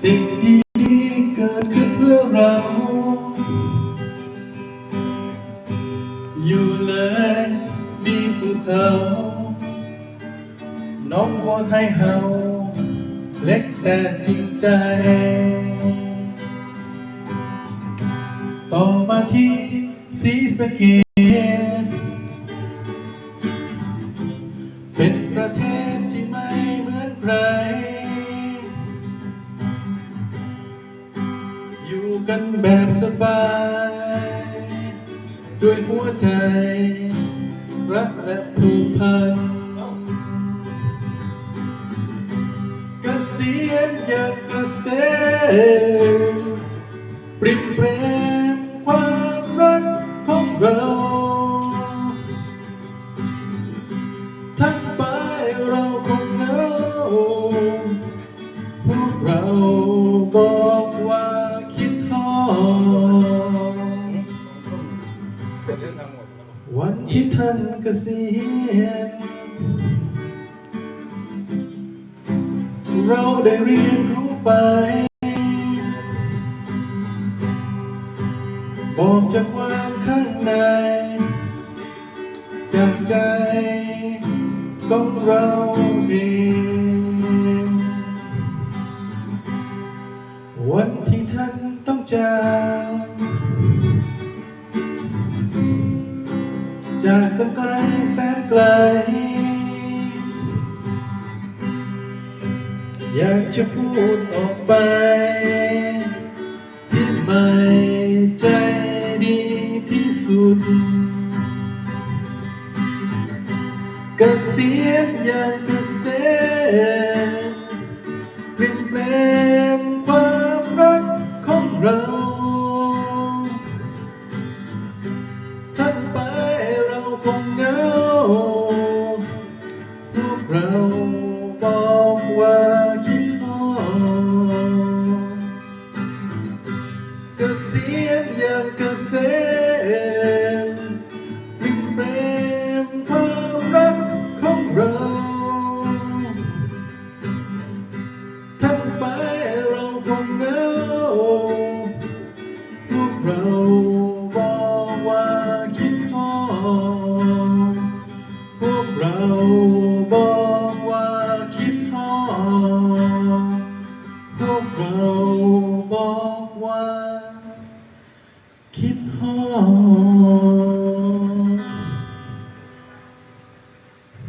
สิ่งดีๆเกิดขึ้นเพื่อเรา อยู่เลยมีภูเขาน้องวัวไทยเฮา เล็กแต่จริงใจ ต่อมาที่สีสเก ประเทศที่ไม่เหมือนใคร อยู่กันแบบสบาย ด้วยหัวใจ รักและผูกพันเกษียณอยางเกษตรปริบเปร พวกเราบอกว่าคิดฮอดวันที่ท่านเกษียณเราได้เรียนรู้ไป บอกจากความข้างใน จากใจของเราเอง วันที่ท่านต้องจากจากกันไกลแสนไกล อยากจะพูดออกไปที่ไม่ใจดีที่สุดกเกษียณอย่างเกษตรเปลี่ยนแปลง เราท่านไปเราคงเหงาพวกเราบอกว่าคิดฮอดเกษียณอย่างเกษต เราบอกว่าคิดพอพวกเราบอกว่า คิดพอ